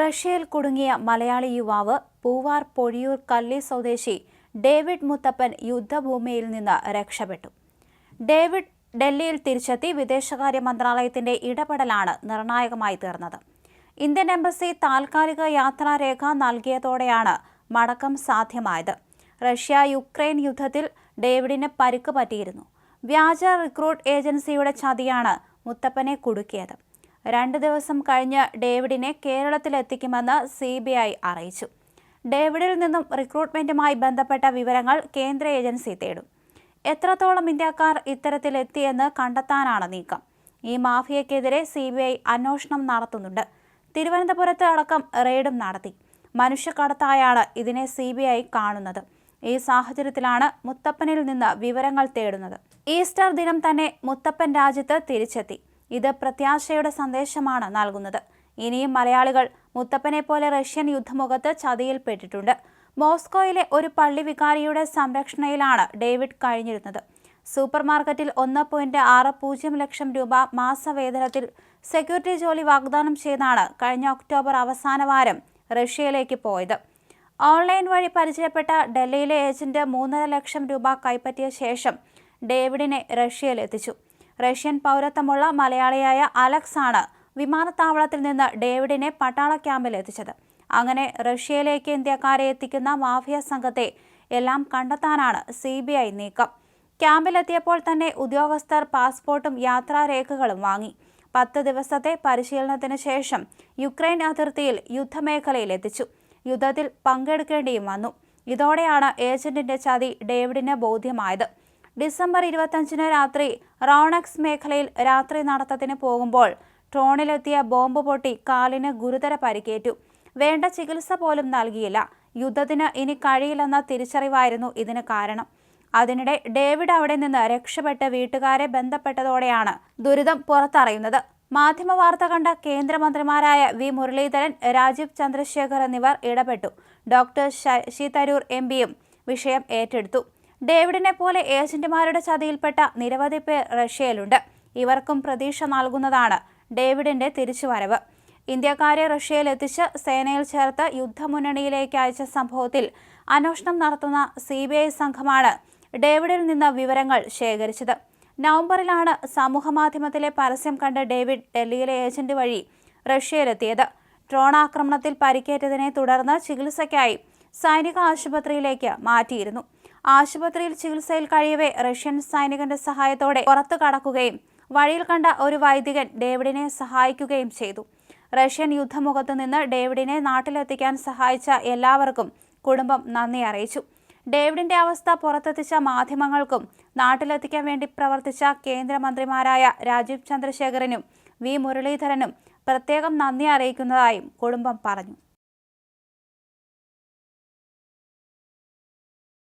റഷ്യയിൽ കുടുങ്ങിയ മലയാളി യുവാവ് പൂവാർ പൊഴിയൂർ കല്ലി സ്വദേശി ഡേവിഡ് മുത്തപ്പൻ യുദ്ധഭൂമിയിൽ നിന്ന് രക്ഷപ്പെട്ടു. ഡേവിഡ് ഡൽഹിയിൽ തിരിച്ചെത്തി വിദേശകാര്യ മന്ത്രാലയത്തിന്റെ ഇടപെടലാണ് നിർണായകമായി തീർന്നത്. ഇന്ത്യൻ എംബസി താൽക്കാലിക യാത്രാരേഖ നൽകിയതോടെയാണ് മടക്കം സാധ്യമായത്. റഷ്യ യുക്രൈൻ യുദ്ധത്തിൽ ഡേവിഡിന് പരുക്ക് പറ്റിയിരുന്നു. വ്യാജ റിക്രൂട്ട് ഏജൻസിയുടെ ചതിയാണ് മുത്തപ്പനെ കുടുക്കിയത്. രണ്ട് ദിവസം കഴിഞ്ഞ് ഡേവിഡിനെ കേരളത്തിലെത്തിക്കുമെന്ന് സി ബി ഐ അറിയിച്ചു. ഡേവിഡിൽ നിന്നും റിക്രൂട്ട്മെന്റുമായി ബന്ധപ്പെട്ട വിവരങ്ങൾ കേന്ദ്ര ഏജൻസി തേടും. എത്രത്തോളം ഇന്ത്യക്കാർ ഇത്തരത്തിലെത്തിയെന്ന് കണ്ടെത്താനാണ് നീക്കം. ഈ മാഫിയക്കെതിരെ സി ബി ഐ അന്വേഷണം നടത്തുന്നുണ്ട്. തിരുവനന്തപുരത്ത് അടക്കം റെയ്ഡും നടത്തി. മനുഷ്യക്കടത്തായാണ് ഇതിനെ സി ബി ഐ കാണുന്നത്. ഈ സാഹചര്യത്തിലാണ് മുത്തപ്പനിൽ നിന്ന് വിവരങ്ങൾ തേടുന്നത്. ഈസ്റ്റർ ദിനം തന്നെ മുത്തപ്പൻ രാജ്യത്ത് തിരിച്ചെത്തി. ഇത് പ്രത്യാശയുടെ സന്ദേശമാണ് നൽകുന്നത്. ഇനിയും മലയാളികൾ മുത്തപ്പനെ പോലെ റഷ്യൻ യുദ്ധമുഖത്ത് ചതിയിൽപ്പെട്ടിട്ടുണ്ട് മോസ്കോയിലെ ഒരു പള്ളി വികാരിയുടെ സംരക്ഷണയിലാണ് ഡേവിഡ് കഴിഞ്ഞിരുന്നത്. സൂപ്പർ മാർക്കറ്റിൽ ഒന്ന് പോയിന്റ് ആറ് പൂജ്യം ലക്ഷം രൂപ മാസവേതനത്തിൽ സെക്യൂരിറ്റി ജോലി വാഗ്ദാനം ചെയ്താണ് കഴിഞ്ഞ ഒക്ടോബർ അവസാന വാരം റഷ്യയിലേക്ക് പോയത്. ഓൺലൈൻ വഴി പരിചയപ്പെട്ട ഡൽഹിയിലെ ഏജന്റ് മൂന്നര ലക്ഷം രൂപ കൈപ്പറ്റിയ ശേഷം ഡേവിഡിനെ റഷ്യയിൽ എത്തിച്ചു റഷ്യൻ പൗരത്വമുള്ള മലയാളിയായ അലക്സ് ആണ് വിമാനത്താവളത്തിൽ നിന്ന് ഡേവിഡിനെ പട്ടാള ക്യാമ്പിൽ എത്തിച്ചത്. അങ്ങനെ റഷ്യയിലേക്ക് ഇന്ത്യക്കാരെ എത്തിക്കുന്ന മാഫിയ സംഘത്തെ എല്ലാം കണ്ടെത്താനാണ് സി ബി ഐ നീക്കം. ക്യാമ്പിലെത്തിയപ്പോൾ തന്നെ ഉദ്യോഗസ്ഥർ പാസ്പോർട്ടും യാത്രാരേഖകളും വാങ്ങി. പത്ത് ദിവസത്തെ പരിശീലനത്തിന് ശേഷം യുക്രൈൻ അതിർത്തിയിൽ യുദ്ധമേഖലയിൽ എത്തിച്ചു. യുദ്ധത്തിൽ പങ്കെടുക്കേണ്ടിയും വന്നു. ഇതോടെയാണ് ഏജന്റിന്റെ ചതി ഡേവിഡിന് ബോധ്യമായത്. ഡിസംബർ ഇരുപത്തഞ്ചിന് രാത്രി റോണക്സ് മേഖലയിൽ രാത്രി നടത്തത്തിന് പോകുമ്പോൾ ട്രോണിലെത്തിയ ബോംബ് പൊട്ടി കാലിന് ഗുരുതര പരിക്കേറ്റു. വേണ്ട ചികിത്സ പോലും നൽകിയില്ല. യുദ്ധത്തിന് ഇനി കഴിയില്ലെന്ന തിരിച്ചറിവായിരുന്നു ഇതിന് കാരണം. അതിനിടെ ഡേവിഡ് അവിടെ നിന്ന് രക്ഷപ്പെട്ട് വീട്ടുകാരെ ബന്ധപ്പെട്ടതോടെയാണ് ദുരിതം പുറത്തറിയുന്നത്. മാധ്യമ വാർത്ത കണ്ട കേന്ദ്രമന്ത്രിമാരായ വി മുരളീധരൻ രാജീവ് ചന്ദ്രശേഖർ എന്നിവർ ഇടപെട്ടു. ഡോക്ടർ ശശി തരൂർ എം വിഷയം ഏറ്റെടുത്തു. ഡേവിഡിനെ പോലെ ഏജന്റുമാരുടെ ചതിയിൽപ്പെട്ട നിരവധി പേർ റഷ്യയിലുണ്ട്. ഇവർക്കും പ്രതീക്ഷ നൽകുന്നതാണ് ഡേവിഡിന്റെ തിരിച്ചുവരവ്. ഇന്ത്യക്കാരെ റഷ്യയിൽ എത്തിച്ച് സേനയിൽ ചേർത്ത് യുദ്ധമുന്നണിയിലേക്ക് അയച്ച സംഭവത്തിൽ അന്വേഷണം നടത്തുന്ന സി ബി ഐ സംഘമാണ് ഡേവിഡിൽ നിന്ന് വിവരങ്ങൾ ശേഖരിച്ചത്. നവംബറിലാണ് സമൂഹമാധ്യമത്തിലെ പരസ്യം കണ്ട ഡേവിഡ് ഡൽഹിയിലെ ഏജന്റ് വഴി റഷ്യയിലെത്തിയത്. ഡ്രോൺ ആക്രമണത്തിൽ പരിക്കേറ്റതിനെ തുടർന്ന് ചികിത്സയ്ക്കായി സൈനിക ആശുപത്രിയിലേക്ക് മാറ്റിയിരുന്നു. ആശുപത്രിയിൽ ചികിത്സയിൽ കഴിയവേ റഷ്യൻ സൈനികന്റെ സഹായത്തോടെ പുറത്തു കടക്കുകയും വഴിയിൽ കണ്ട ഒരു വൈദികൻ ഡേവിഡിനെ സഹായിക്കുകയും ചെയ്തു. റഷ്യൻ യുദ്ധമുഖത്തു നിന്ന് ഡേവിഡിനെ നാട്ടിലെത്തിക്കാൻ സഹായിച്ച എല്ലാവർക്കും കുടുംബം നന്ദി അറിയിച്ചു. ഡേവിഡിന്റെ അവസ്ഥ പുറത്തെത്തിച്ച മാധ്യമങ്ങൾക്കും നാട്ടിലെത്തിക്കാൻ വേണ്ടി പ്രവർത്തിച്ച കേന്ദ്രമന്ത്രിമാരായ രാജീവ് ചന്ദ്രശേഖരനും വി മുരളീധരനും പ്രത്യേകം നന്ദി അറിയിക്കുന്നതായും കുടുംബം പറഞ്ഞു.